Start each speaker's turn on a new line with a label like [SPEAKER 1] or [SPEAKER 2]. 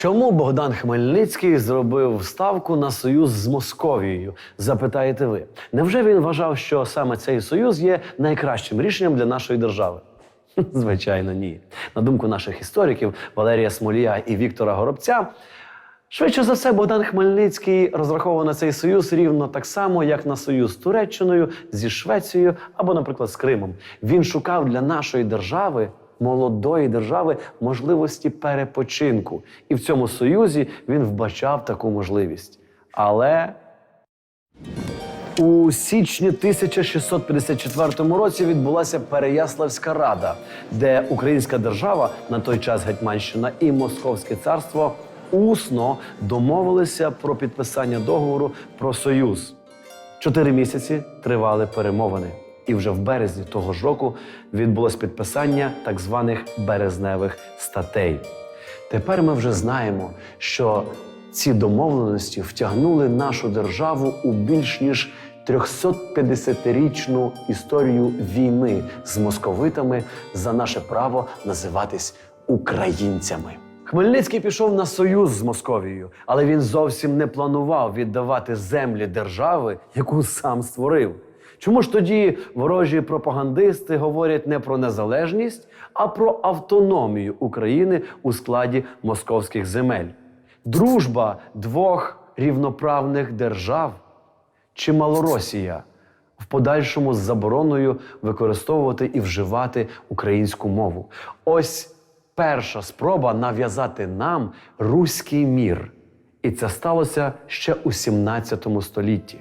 [SPEAKER 1] Чому Богдан Хмельницький зробив ставку на союз з Московією? Запитаєте ви. Невже він вважав, що саме цей союз є найкращим рішенням для нашої держави? Звичайно, ні. На думку наших істориків Валерія Смолія і Віктора Горобця, швидше за все, Богдан Хмельницький розраховував на цей союз рівно так само, як на союз з Туреччиною, зі Швецією або, наприклад, з Кримом. Він шукав для нашої держави. Молодої держави можливості перепочинку, і в цьому союзі він вбачав таку можливість. Але у січні 1654 році відбулася Переяславська рада, де українська держава, на той час Гетьманщина і Московське царство усно домовилися про підписання договору про союз. Чотири місяці тривали перемовини, і вже в березні того ж року відбулось підписання так званих березневих статей. Тепер ми вже знаємо, що ці домовленості втягнули нашу державу у більш ніж 350-річну історію війни з московитами за наше право називатись українцями. Хмельницький пішов на союз з Московією, але він зовсім не планував віддавати землі держави, яку сам створив. Чому ж тоді ворожі пропагандисти говорять не про незалежність, а про автономію України у складі московських земель? Дружба двох рівноправних держав чи Малоросія в подальшому з забороною використовувати і вживати українську мову? Ось перша спроба нав'язати нам руський мір. І це сталося ще у 17 столітті.